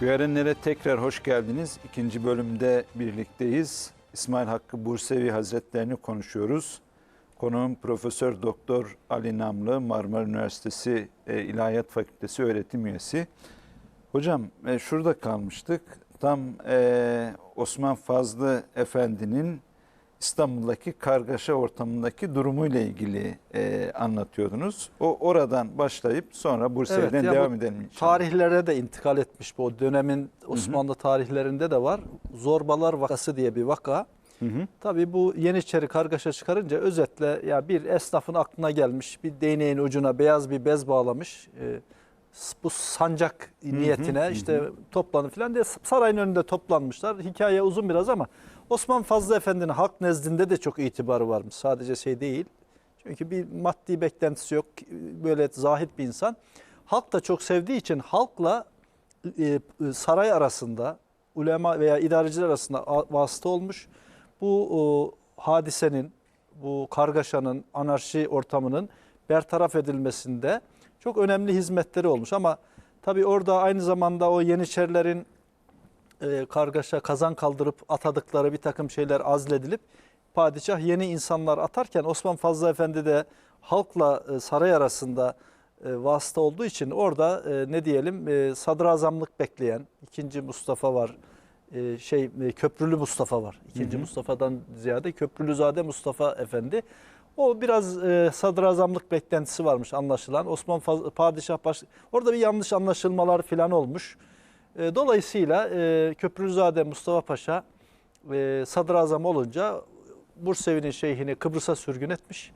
Görenlere tekrar hoş geldiniz. İkinci bölümde birlikteyiz. İsmail Hakkı Bursevi Hazretlerini konuşuyoruz. Konuğum Profesör Doktor Ali Namlı, Marmara Üniversitesi e, İlahiyat Fakültesi öğretim üyesi. Hocam e, şurada kalmıştık. Tam e, Osman Fazlı Efendi'nin İstanbul'daki kargaşa ortamındaki durumuyla ilgili e, anlatıyordunuz. O oradan başlayıp sonra Bursevi'den Evet, devam edelim inşallah. Tarihlere de intikal etmiş bu dönemin Osmanlı tarihlerinde de var. Zorbalar vakası diye bir vaka. Hı hı. Tabii bu Yeniçeri kargaşa çıkarınca özetle ya bir esnafın aklına gelmiş bir değneğin ucuna beyaz bir bez bağlamış. e, bu sancak niyetine işte toplanın falan diye sarayın önünde toplanmışlar. Hikaye uzun biraz ama Osman Fazlı Efendi'nin halk nezdinde de çok itibarı varmış. Sadece şey değil. Çünkü bir maddi beklentisi yok. Böyle zahit bir insan. Halk da çok sevdiği için halkla e, saray arasında ulema veya idareciler arasında vasıta olmuş. Bu hadisenin, bu kargaşanın, anarşi ortamının bertaraf edilmesinde çok önemli hizmetleri olmuş. Ama tabii orada aynı zamanda o Yeniçerilerin e, kargaşa kazan kaldırıp atadıkları bir takım şeyler azledilip padişah yeni insanlar atarken Osman Fazlı Efendi de halkla e, saray arasında e, vasıta olduğu için orada e, ne diyelim e, sadrazamlık bekleyen ikinci Mustafa var. E, şey e, Köprülü Mustafa var. İkinci Mustafa'dan ziyade Köprülüzade Mustafa Efendi. O biraz e, sadrazamlık beklentisi varmış anlaşılan. Osman Faz- Padişah baş orada bir yanlış anlaşılmalar falan olmuş. E, dolayısıyla e, Köprülüzade Mustafa Paşa e, sadrazam olunca Bursevi'nin şeyhini Kıbrıs'a sürgün etmiş.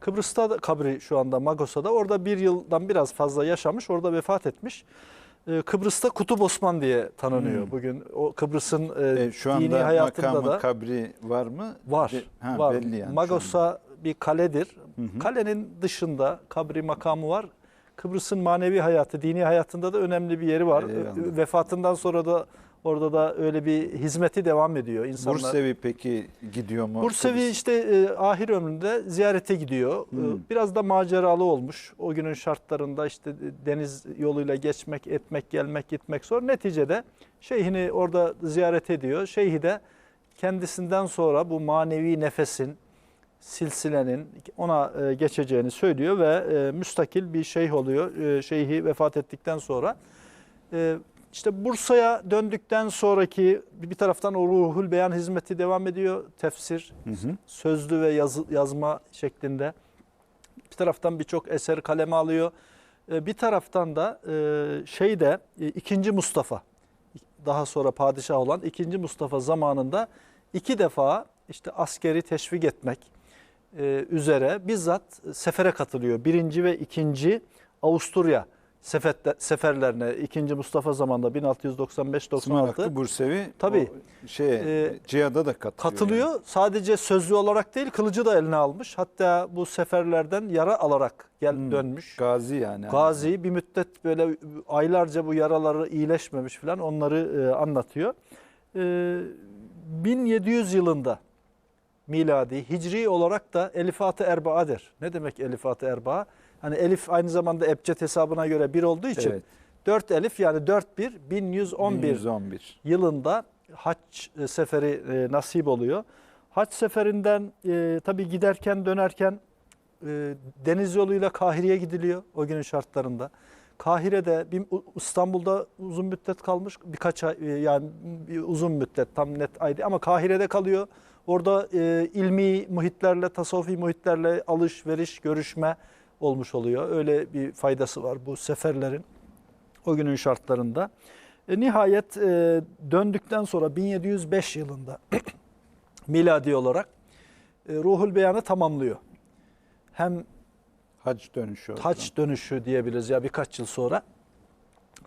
Kıbrıs'ta da kabri şu anda Magosa'da. Orada bir yıldan biraz fazla yaşamış. Orada vefat etmiş. E, Kıbrıs'ta Kutup Osman diye tanınıyor. Hmm. Bugün o Kıbrıs'ın e, E, şu dini hayatında makamı da kabri var mı? var. Ha, var. Belli yani. Magosa bir kaledir. Hı hı. Kalenin dışında kabri makamı var. Kıbrıs'ın manevi hayatı, dini hayatında da önemli bir yeri var. Eyvallah. Vefatından sonra da orada da öyle bir hizmeti devam ediyor insanlar. Bursevi peki gidiyor mu? Bursevi işte e, ahir ömründe ziyarete gidiyor. E, Hmm. Biraz da maceralı olmuş. O günün şartlarında işte deniz yoluyla geçmek, etmek, gelmek, gitmek zor. Neticede şeyhini orada ziyaret ediyor. Şeyhi de kendisinden sonra bu manevi nefesin, silsilenin ona e, geçeceğini söylüyor ve e, müstakil bir şeyh oluyor. E, Şeyhi vefat ettikten sonra. İşte Bursa'ya döndükten sonraki bir taraftan o ruhul beyan hizmeti devam ediyor. Tefsir, Hı hı. sözlü ve yazı, yazma şeklinde. Bir taraftan birçok eser kaleme alıyor. Bir taraftan da şeyde e, ikinci Mustafa daha sonra padişah olan ikinci Mustafa zamanında iki defa işte askeri teşvik etmek e, üzere bizzat sefere katılıyor. Birinci ve ikinci Avusturya sefette- seferlerine ikinci Mustafa zamanında İsmail 1595-96 Hakkı Bursevi Tabii. o şey Ee, Cihada da katılıyor. katılıyor. yani. Sadece sözlü olarak değil kılıcı da eline almış. Hatta bu seferlerden yara alarak gel Hmm. dönmüş. Gazi yani. Gazi bir müddet böyle aylarca bu yaraları iyileşmemiş falan onları e, anlatıyor. E, 1700 yılında miladi hicri olarak da Elifat-ı Erba'adır. Ne demek Elifat-ı Erba? Hani elif aynı zamanda ebced hesabına göre bir olduğu için Evet. 4 elif yani 4 1 1111 1111. yılında haç e, seferi e, nasip oluyor. Haç seferinden e, tabii giderken dönerken e, deniz yoluyla Kahire'ye gidiliyor o günün şartlarında. Kahire'de bir, İstanbul'da uzun müddet kalmış birkaç ay e, yani bir uzun müddet tam net ay ama Kahire'de kalıyor. Orada e, ilmi muhitlerle, tasavvufi muhitlerle alışveriş, görüşme olmuş oluyor. Öyle bir faydası var bu seferlerin o günün şartlarında. E, nihayet e, döndükten sonra 1705 yılında miladi olarak e, Ruhul Beyan'ı tamamlıyor. Hem Hac dönüşü. haç dönüşü diyebiliriz ya birkaç yıl sonra.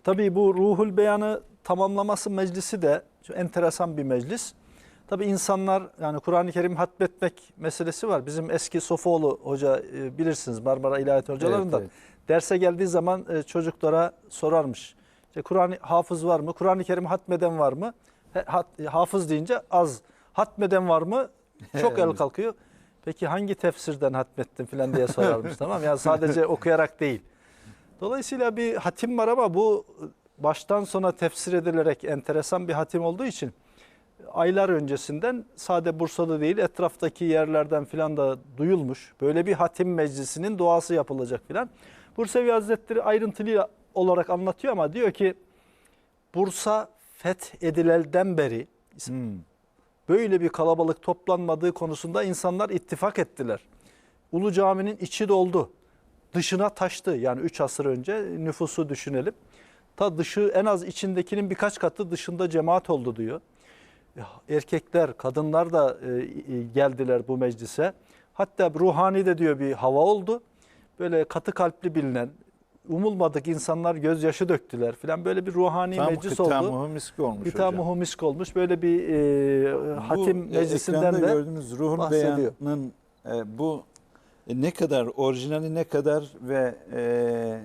Tabii bu Ruhul Beyan'ı tamamlaması meclisi de enteresan bir meclis. Tabii insanlar yani Kur'an-ı Kerim hatmetmek meselesi var. Bizim eski Sofoğlu hoca e, bilirsiniz Marmara İlahiyat hocalarından. Evet, Derse geldiği zaman e, çocuklara sorarmış. İşte Kur'an hafız var mı? Kur'an-ı Kerim hatmeden var mı? Hat- hafız deyince az. Hatmeden var mı? Çok el Evet. kalkıyor. Peki hangi tefsirden hatmettin falan diye sorarmış tamam? Yani sadece okuyarak değil. Dolayısıyla bir hatim var ama bu baştan sona tefsir edilerek enteresan bir hatim olduğu için aylar öncesinden sade Bursa'da değil etraftaki yerlerden filan da duyulmuş. Böyle bir hatim meclisinin duası yapılacak filan. Bursevi Hazretleri ayrıntılı olarak anlatıyor ama diyor ki Bursa fethedilelden beri Hmm. Böyle bir kalabalık toplanmadığı konusunda insanlar ittifak ettiler. Ulu Cami'nin içi doldu. Dışına taştı. Yani 3 asır önce nüfusu düşünelim. Ta dışı en az içindekinin birkaç katı dışında cemaat oldu diyor. Erkekler, kadınlar da e, e, geldiler bu meclise. Hatta ruhani de diyor bir hava oldu. Böyle katı kalpli bilinen, umulmadık insanlar gözyaşı döktüler filan. Böyle bir ruhani Tam meclis oldu. hitam-ı misk olmuş hocam. Hitam-ı misk olmuş. Böyle bir e, hatim bu, e, meclisinden de gördüğümüz Ruhul bahsediyor. Beyan'ın e, bu e, ne kadar orijinali ne kadar ve e,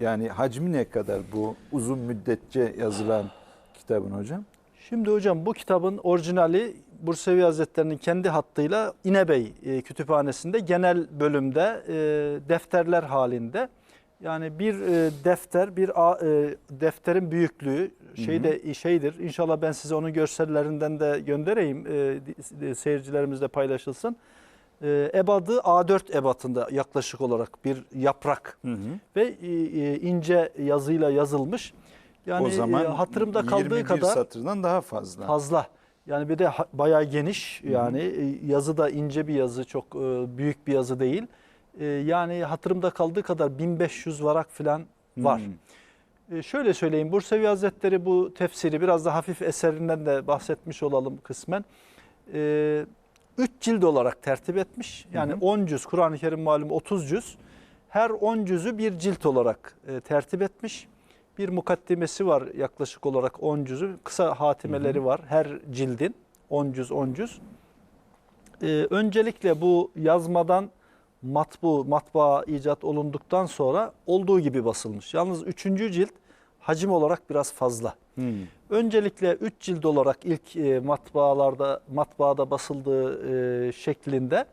yani hacmi ne kadar bu uzun müddetçe yazılan kitabın hocam? Şimdi hocam bu kitabın orijinali Bursevi Hazretleri'nin kendi hattıyla İnebey e, Kütüphanesi'nde genel bölümde e, defterler halinde. Yani bir e, defter, bir a- e, defterin büyüklüğü şey de şeydir. İnşallah ben size onun görsellerinden de göndereyim. E, seyircilerimizle paylaşılsın. E, ebadı A4 ebatında yaklaşık olarak bir yaprak Hı hı. ve e, e, ince yazıyla yazılmış. Yani o zaman e, hatırımda kaldığı 21 kadar satırdan daha fazla. fazla. Yani bir de bayağı geniş yani e, yazı da ince bir yazı çok e, büyük bir yazı değil. E, Yani hatırımda kaldığı kadar 1500 varak falan var. Hmm. E, Şöyle söyleyeyim Bursevi Hazretleri bu tefsiri biraz da hafif eserinden de bahsetmiş olalım kısmen. E, Üç cild olarak tertip etmiş. Yani Hı hı. 10 cüz Kur'an-ı Kerim malum 30 cüz. Her 10 cüzü bir cilt olarak e, tertip etmiş. Bir mukaddimesi var yaklaşık olarak 10 cüzü. Kısa hatimeleri var her cildin 10 cüz 10 cüz. Ee, öncelikle bu yazmadan matbu, matbaa icat olunduktan sonra olduğu gibi basılmış. Yalnız 3. cilt hacim olarak biraz fazla. Hmm. Öncelikle 3 cilt olarak ilk e, matbaalarda matbaada basıldığı e, şeklinde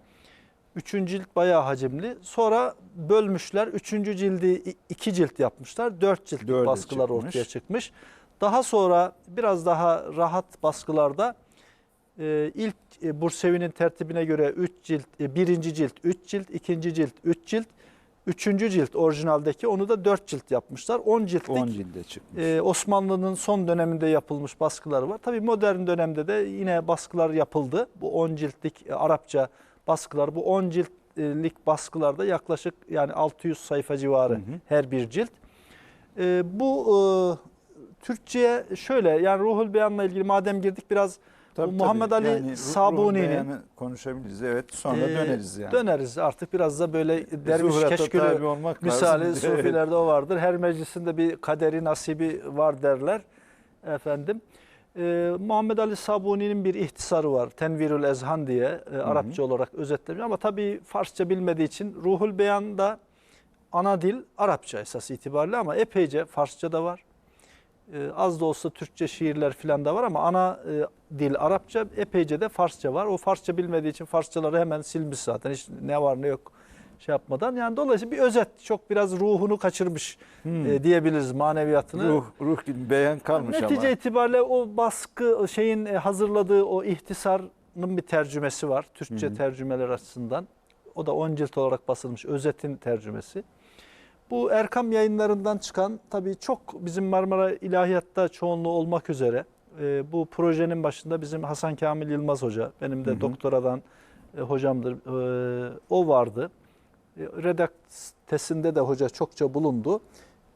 3. cilt bayağı hacimli. Sonra bölmüşler. 3. cildi 2 cilt yapmışlar. 4 ciltlik Dörde baskılar çıkmış. ortaya çıkmış. Daha sonra biraz daha rahat baskılarda e, ilk e, Bursevi'nin tertibine göre 3 cilt, e, birinci cilt 3 cilt, ikinci cilt 3 cilt, üçüncü cilt orijinaldeki onu da 4 cilt yapmışlar. 10 ciltlik 10 cilde çıkmış. ee, Osmanlı'nın son döneminde yapılmış baskıları var. Tabii modern dönemde de yine baskılar yapıldı. Bu 10 ciltlik e, Arapça baskılar, bu 10 ciltlik baskılarda yaklaşık yani 600 sayfa civarı Hı hı. her bir cilt. Ee, bu e, Türkçe'ye şöyle yani Ruhul Beyan'la ilgili madem girdik biraz Tabii, Muhammed tabii. Ali Yani Sabuni'nin- konuşabiliriz. Evet sonra e, döneriz yani. Döneriz artık biraz da böyle derviş Zuhrata keşkülü olmak Misali lazım. sufilerde o vardır. Her meclisinde bir kaderi nasibi var derler. Efendim. Ee, Muhammed Ali Sabuni'nin bir ihtisarı var. Tenvirül Ezhan diye e, Arapça olarak özetlemiş ama tabii Farsça bilmediği için Ruhul Beyan'da ana dil Arapça esas itibariyle ama epeyce Farsça da var. Ee, az da olsa Türkçe şiirler falan da var ama ana e, dil Arapça epeyce de Farsça var. O Farsça bilmediği için Farsçaları hemen silmiş zaten. Hiç ne var ne yok şey yapmadan. Yani dolayısıyla bir özet çok biraz ruhunu kaçırmış Hmm. e, diyebiliriz maneviyatını. ruh, ruh gibi beyan kalmış Netice ama. itibariyle o baskı şeyin e, hazırladığı o ihtisarın bir tercümesi var. Türkçe hı. tercümeler açısından. O da 10 cilt olarak basılmış özetin tercümesi. Bu Erkam yayınlarından çıkan tabii çok bizim Marmara İlahiyat'ta çoğunluğu olmak üzere e, bu projenin başında bizim Hasan Kamil Yılmaz Hoca, benim de Hı hı. doktoradan e, hocamdır. E, o vardı. E, redaktesinde de hoca çokça bulundu.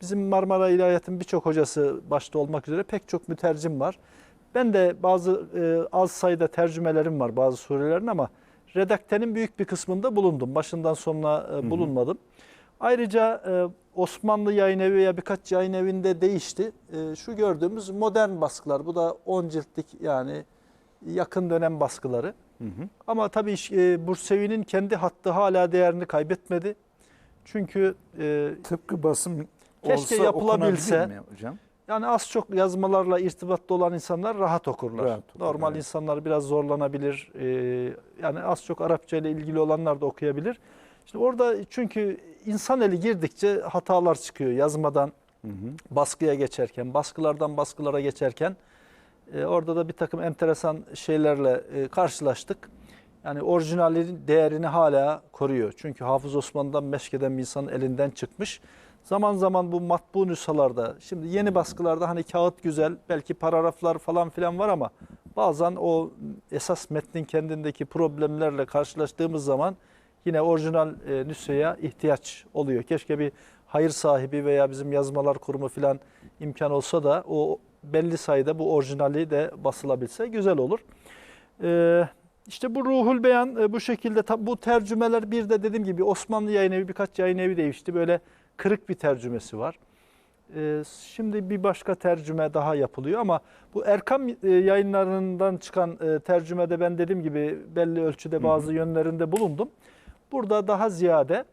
Bizim Marmara İlahiyat'ın birçok hocası başta olmak üzere pek çok mütercim var. Ben de bazı e, az sayıda tercümelerim var bazı surelerin ama redaktenin büyük bir kısmında bulundum. Başından sonuna e, hı. bulunmadım. Ayrıca e, Osmanlı yayın evi veya birkaç yayın evinde değişti. E, şu gördüğümüz modern baskılar. Bu da 10 ciltlik yani yakın dönem baskıları. Hı hı. Ama tabii e, Bursevi'nin kendi hattı hala değerini kaybetmedi. Çünkü e, Tıpkı basım Keşke olsa yapılabilse. mi hocam? yani az çok yazmalarla irtibatta olan insanlar rahat okurlar. Rahat okur, Normal evet. insanlar biraz zorlanabilir. E, yani az çok Arapça ile ilgili olanlar da okuyabilir. Şimdi orada çünkü insan eli girdikçe hatalar çıkıyor yazmadan Hı hı. baskıya geçerken, baskılardan baskılara geçerken e, orada da bir takım enteresan şeylerle e, karşılaştık. Yani orijinalin değerini hala koruyor. Çünkü Hafız Osman'dan meşkeden bir insanın elinden çıkmış. Zaman zaman bu matbu nüshalarda, şimdi yeni baskılarda hani kağıt güzel, belki paragraflar falan filan var ama bazen o esas metnin kendindeki problemlerle karşılaştığımız zaman yine orijinal e, nüshaya ihtiyaç oluyor. Keşke bir hayır sahibi veya bizim yazmalar kurumu filan imkan olsa da o belli sayıda bu orijinali de basılabilse güzel olur. Ee, işte bu Ruhul Beyan e, bu şekilde bu tercümeler bir de dediğim gibi Osmanlı yayın evi birkaç yayın evi değişti. Böyle kırık bir tercümesi var. Ee, şimdi bir başka tercüme daha yapılıyor ama bu Erkam e, yayınlarından çıkan e, tercümede ben dediğim gibi belli ölçüde bazı yönlerinde bulundum. Burada daha ziyade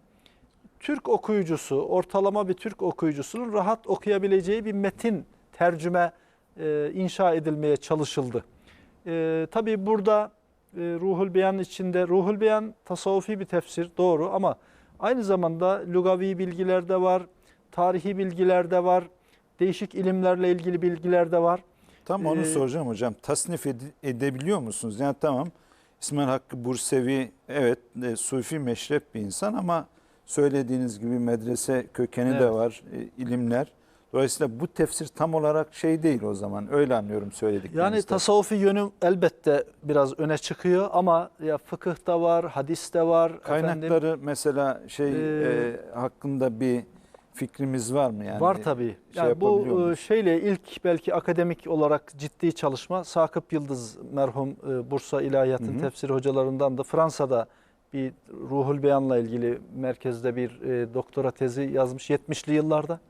Türk okuyucusu, ortalama bir Türk okuyucusunun rahat okuyabileceği bir metin tercüme e, inşa edilmeye çalışıldı. E, tabii burada e, Ruhul Beyan içinde, Ruhul Beyan tasavvufi bir tefsir doğru ama aynı zamanda lugavi bilgiler de var, tarihi bilgiler de var, değişik ilimlerle ilgili bilgiler de var. Tam onu Ee, soracağım hocam. Tasnif ede- edebiliyor musunuz? Yani tamam İsmail Hakkı Bursevi evet e, sufi meşrep bir insan ama söylediğiniz gibi medrese kökeni de Evet. var, e, ilimler. Dolayısıyla bu tefsir tam olarak şey değil o zaman. Öyle anlıyorum söylediklerinizden. Yani tasavvufi yönü elbette biraz öne çıkıyor ama ya fıkıh da var, hadis de var. efendim, Kaynakları mesela şey Ee, e, hakkında bir fikrimiz var mı yani? var tabii. şey Yani bu e, şeyle ilk belki akademik olarak ciddi çalışma Sakıp Yıldız merhum e, Bursa İlahiyat'ın tefsir hocalarından da Fransa'da bir Ruhul Beyan'la ilgili merkezde bir e, doktora tezi yazmış 70'li yıllarda.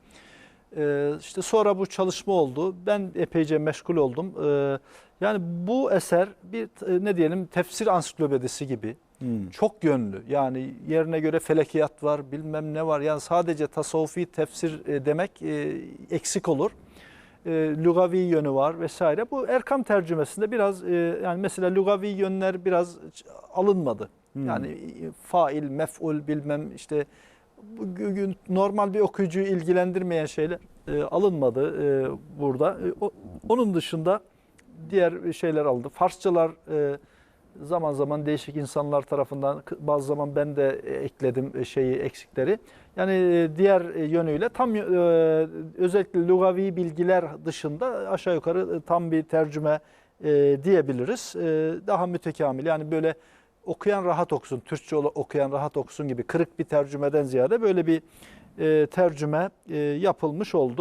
E, işte sonra bu çalışma oldu. Ben epeyce meşgul oldum. E, yani bu eser bir e, ne diyelim tefsir ansiklopedisi gibi. Hmm. Çok yönlü. Yani yerine göre felekiyat var, bilmem ne var. Yani sadece tasavvufi tefsir e, demek e, eksik olur. E, lugavi yönü var vesaire. Bu Erkam tercümesinde biraz e, yani mesela lugavi yönler biraz alınmadı. Hmm. Yani e, fail, mef'ul bilmem işte bugün normal bir okuyucuyu ilgilendirmeyen şeyler e, alınmadı e, burada. E, o- onun dışında diğer şeyler aldı. Farsçalar e, zaman zaman değişik insanlar tarafından bazı zaman ben de ekledim e, şeyi eksikleri. Yani e, diğer e, yönüyle tam e, özellikle lugavi bilgiler dışında aşağı yukarı tam bir tercüme e, diyebiliriz. E, Daha mütekamil yani böyle okuyan rahat okusun, Türkçe okuyan rahat okusun gibi kırık bir tercümeden ziyade böyle bir e, tercüme e, yapılmış oldu.